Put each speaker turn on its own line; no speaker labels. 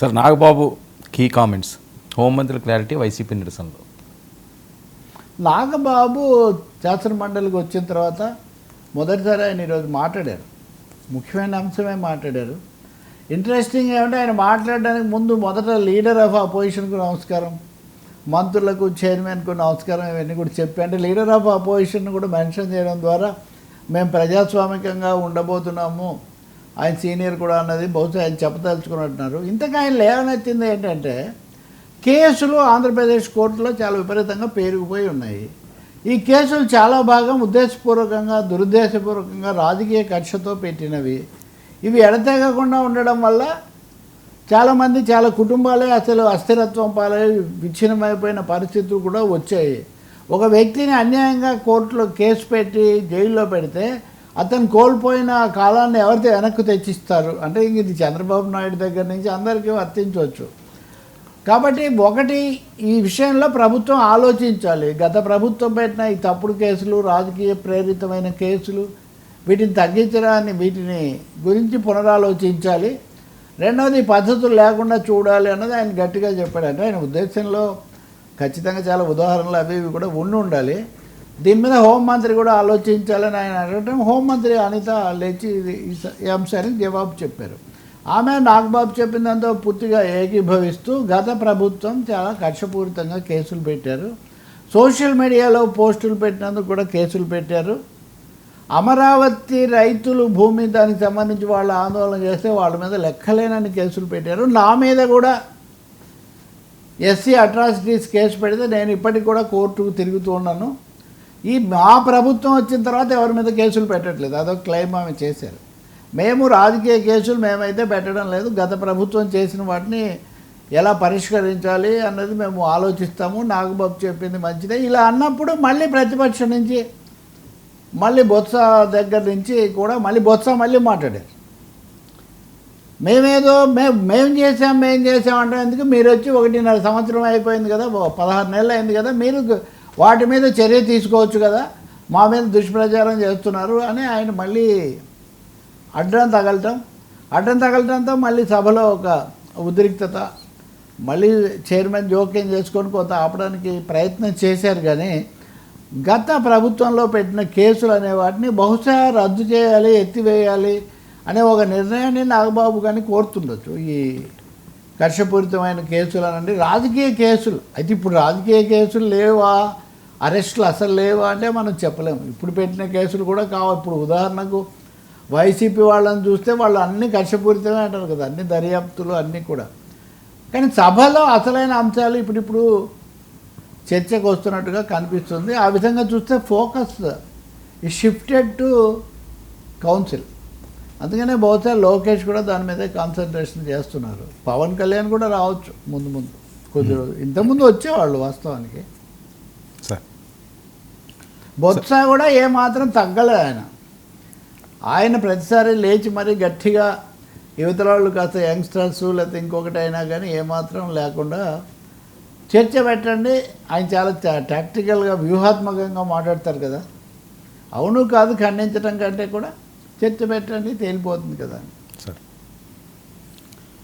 Sir Nagababu కీ comments హోంమంత్రి clarity YCP నిరసనలో.
నాగబాబు శాసనమండలికి వచ్చిన తర్వాత మొదటిసారి ఆయన ఈరోజు మాట్లాడారు. ముఖ్యమైన అంశమే మాట్లాడారు. ఇంట్రెస్టింగ్ ఏమంటే ఆయన మాట్లాడడానికి ముందు మొదట లీడర్ ఆఫ్ అపోజిషన్కు నమస్కారం మంత్రులకు చైర్మన్కు నమస్కారం ఇవన్నీ కూడా చెప్పి అంటే లీడర్ ఆఫ్ అపోజిషన్ కూడా మెన్షన్ చేయడం ద్వారా మేము ప్రజాస్వామికంగా ఉండబోతున్నాము. ఆయన సీనియర్ కూడా అన్నది బహుశా ఆయన చెప్పదలుచుకున్నట్టున్నారు. ఇంతకు ఆయన లేవనెత్తింది ఏంటంటే కేసులు ఆంధ్రప్రదేశ్ కోర్టులో చాలా విపరీతంగా పేరుకుపోయి ఉన్నాయి. ఈ కేసులు చాలా భాగం ఉద్దేశపూర్వకంగా దురుద్దేశపూర్వకంగా రాజకీయ కక్షతో పెట్టినవి. ఇవి ఎడతెగకుండా ఉండడం వల్ల చాలామంది చాలా కుటుంబాలే అసలు అస్థిరత్వం పాలై విచ్ఛిన్నమైపోయిన పరిస్థితులు కూడా వచ్చాయి. ఒక వ్యక్తిని అన్యాయంగా కోర్టులో కేసు పెట్టి జైల్లో పెడితే అతను కోల్పోయిన కాలాన్ని ఎవరితో వెనక్కి తెచ్చిస్తారు? అంటే ఇంక ఇది చంద్రబాబు నాయుడు దగ్గర నుంచి అందరికీ వర్తించవచ్చు. కాబట్టి ఒకటి ఈ విషయంలో ప్రభుత్వం ఆలోచించాలి. గత ప్రభుత్వం పెట్టిన ఈ తప్పుడు కేసులు రాజకీయ ప్రేరితమైన కేసులు వీటిని తగ్గించడాన్ని వీటిని గురించి పునరాలోచించాలి. రెండవది పద్ధతులు లేకుండా చూడాలి అన్నది ఆయన గట్టిగా చెప్పాడు. అంటే ఆయన ఉద్దేశంలో ఖచ్చితంగా చాలా ఉదాహరణలు అవి ఇవి కూడా ఉండి ఉండాలి. దీని మీద హోంమంత్రి కూడా ఆలోచించాలని ఆయన అడగటం హోంమంత్రి అనిత లేచి ఈ అంశానికి జవాబు చెప్పారు. ఆమె నాగబాబు చెప్పిందంతా పూర్తిగా ఏకీభవిస్తూ గత ప్రభుత్వం చాలా కక్షపూరితంగా కేసులు పెట్టారు. సోషల్ మీడియాలో పోస్టులు పెట్టినందుకు కూడా కేసులు పెట్టారు. అమరావతి రైతులు భూమి దానికి సంబంధించి వాళ్ళు ఆందోళన చేస్తే వాళ్ళ మీద లెక్కలేనని కేసులు పెట్టారు. నా మీద కూడా ఎస్సీ అట్రాసిటీస్ కేసు పెడితే నేను ఇప్పటికి కూడా కోర్టుకు తిరుగుతూ ఉన్నాను. ఈ మా ప్రభుత్వం వచ్చిన తర్వాత ఎవరి మీద కేసులు పెట్టట్లేదు. అదొక క్లెయిమ్ ఆమె చేశారు. మేము రాజకీయ కేసులు మేమైతే పెట్టడం లేదు. గత ప్రభుత్వం చేసిన వాటిని ఎలా పరిష్కరించాలి అన్నది మేము ఆలోచిస్తాము. నాగబాబు చెప్పింది మంచిదే. ఇలా అన్నప్పుడు మళ్ళీ ప్రతిపక్షం నుంచి మళ్ళీ బొత్స దగ్గర నుంచి కూడా మళ్ళీ బొత్స మళ్ళీ మాట్లాడారు. మేమేదో మేము మేము చేసాం మేము చేసాం అంటే. ఎందుకు మీరు వచ్చి ఒకటిన్నర సంవత్సరం అయిపోయింది కదా ఓ పదహారు నెలలు అయింది కదా మీరు వాటి మీద చర్య తీసుకోవచ్చు కదా మా మీద దుష్ప్రచారం చేస్తున్నారు అని ఆయన మళ్ళీ అడ్డం తగలటం అడ్డం తగలటంతో మళ్ళీ సభలో ఒక ఉద్రిక్తత మళ్ళీ చైర్మన్ జోక్యం చేసుకొని కొంత ఆపడానికి ప్రయత్నం చేశారు కానీ గత ప్రభుత్వంలో పెట్టిన కేసులు అనే వాటిని బహుశా రద్దు చేయాలి ఎత్తివేయాలి అనే ఒక నిర్ణయాన్ని నాగబాబు కానీ కోరుతుండొచ్చు. ఈ కర్షపూరితమైన కేసులు అనండి. రాజకీయ కేసులు. అయితే ఇప్పుడు రాజకీయ కేసులు లేవా? అరెస్టులు అసలు లేవా అంటే మనం చెప్పలేము. ఇప్పుడు పెట్టిన కేసులు కూడా కావు. ఇప్పుడు ఉదాహరణకు వైసీపీ వాళ్ళని చూస్తే వాళ్ళు అన్ని కక్షపూరితమే అంటారు కదా. అన్ని దర్యాప్తులు అన్నీ కూడా. కానీ సభలో అసలైన అంశాలు ఇప్పుడిప్పుడు చర్చకు వస్తున్నట్టుగా కనిపిస్తుంది. ఆ విధంగా చూస్తే ఫోకస్ ఈ షిఫ్టెడ్ టు కౌన్సిల్ అందుకనే బహుశా లోకేష్ కూడా దాని మీదే కాన్సన్ట్రేషన్ చేస్తున్నారు. పవన్ కళ్యాణ్ కూడా రావచ్చు ముందు ముందు. కొద్ది రోజులు. ఇంతకుముందు వచ్చేవాళ్ళు వాస్తవానికి. బొత్స కూడా ఏమాత్రం తగ్గలేదు ఆయన. ఆయన ప్రతిసారి లేచి మరీ గట్టిగా యువతల వాళ్ళు కాస్త యంగ్స్టర్స్ లేకపోతే ఇంకొకటి అయినా కానీ ఏమాత్రం లేకుండా చర్చ పెట్టండి. ఆయన చాలా టాక్టికల్గా వ్యూహాత్మకంగా మాట్లాడతారు కదా. అవును కాదు ఖండించడం కంటే కూడా చర్చ పెట్టండి తేలిపోతుంది కదా. అని